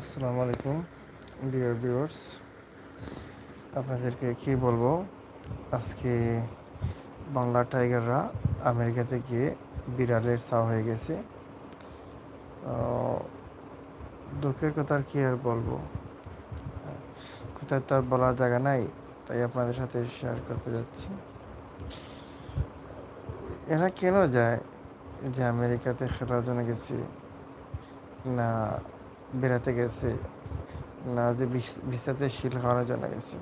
আসসালামু আলাইকুম, dear viewers. আপনাদেরকে কি বলব, আজকে বাংলা টাইগাররা আমেরিকাতে গিয়ে বিড়ালের চা হয়ে গেছে। দুঃখের কথা আর কি আর বলব। কোথায় তো আর বলার জায়গা নাই, তাই আপনাদের সাথে শেয়ার করতে যাচ্ছি। এরা কেন যায় যে আমেরিকাতে খেলার জন্য গেছি? না বেড়াতে গেছে, না যে বিছাতে শিল খাওয়ানোর জন্য গেছে।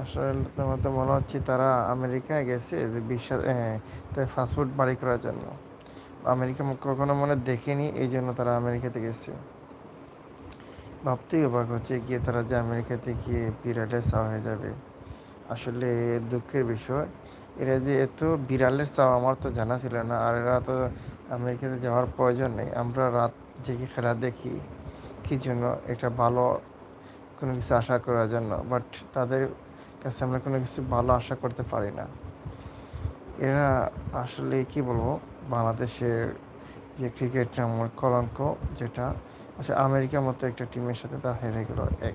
আসলে তোমার তো মনে হচ্ছে তারা আমেরিকায় গেছে, যে বিশ্বাস ফাস্টফুড বাড়ি করার জন্য। আমেরিকা কখনো মনে দেখেনি এই জন্য তারা আমেরিকাতে গেছে। ভাবতেই অবাক হচ্ছে গিয়ে তারা যে আমেরিকাতে গিয়ে বিড়ালের চা হয়ে যাবে। আসলে দুঃখের বিষয়, এরা যে এত বিড়ালের চাও আমার তো জানা ছিল না, আর এরা তো আমেরিকাতে যাওয়ার প্রয়োজন নেই। আমরা রাত জেগে খেলা দেখি। কি জন্য এটা ভালো কোনো কিছু আশা করার জন্য? বাট তাদের কাছে আমরা কোনো কিছু ভালো আশা করতে পারি না। এরা আসলে কি বলব? বাংলাদেশের যে ক্রিকেট আমার কলঙ্ক যেটা আসলে আমেরিকার মতো একটা টিমের সাথে তারা হেরে গেল। এক,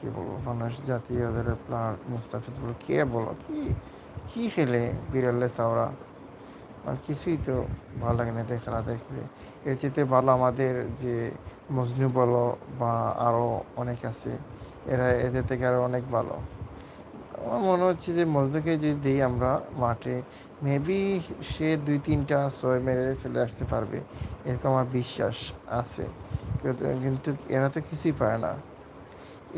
কী বলব? বাংলাদেশ জাতীয় দলের প্লেয়ার মুস্তাফিজুর কে বলো? কি, কী খেলে বিড়ালে চাওড়া আর কিছুই তো ভালো লাগে না খেলা দেখলে এর চেয়ে ভালো আমাদের যে মজনু বলো বা আরও অনেক আছে, এরা এদের থেকে আরও অনেক ভালো। আমার মনে হচ্ছে যে মজনুকে যদি দিই আমরা মাঠে মেবি সে দুই তিনটা ছয় মেরে চলে আসতে পারবে, এরকম আমার বিশ্বাস আছে। কিন্তু এরা তো কিছুই পারে না।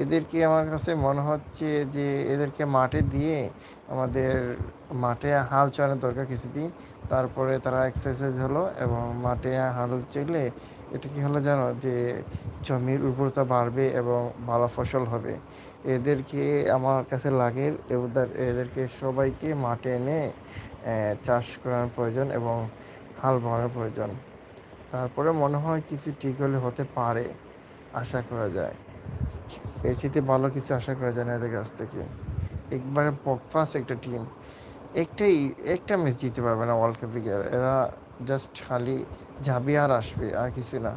এদেরকে আমার কাছে মনে হচ্ছে যে এদেরকে মাঠে দিয়ে আমাদের মাঠে হাল চালানোর দরকার কিছুদিন। তারপরে তারা এক্সারসাইজ হলো এবং মাঠে হাল চলে এটা কি হলো জানো? যে জমির উর্বরতা বাড়বে এবং ভালো ফসল হবে। এদেরকে আমার কাছে লাগে এদের, এদেরকে সবাইকে মাঠে এনে চাষ করার প্রয়োজন এবং হাল বানানোর প্রয়োজন। তারপরে মনে হয় কিছু ঠিক হলে হতে পারে। আশা করা যায়। এর চেয়ে ভালো কিছু আশা করা যায় না এদের কাছ থেকে। একবারে বকফাস একটা টিম একটাই, একটা ম্যাচ জিততে পারবে না ওয়ার্ল্ড কাপে এরা জাস্ট খালি ঝাবি আর আসবে, আর কিছু না।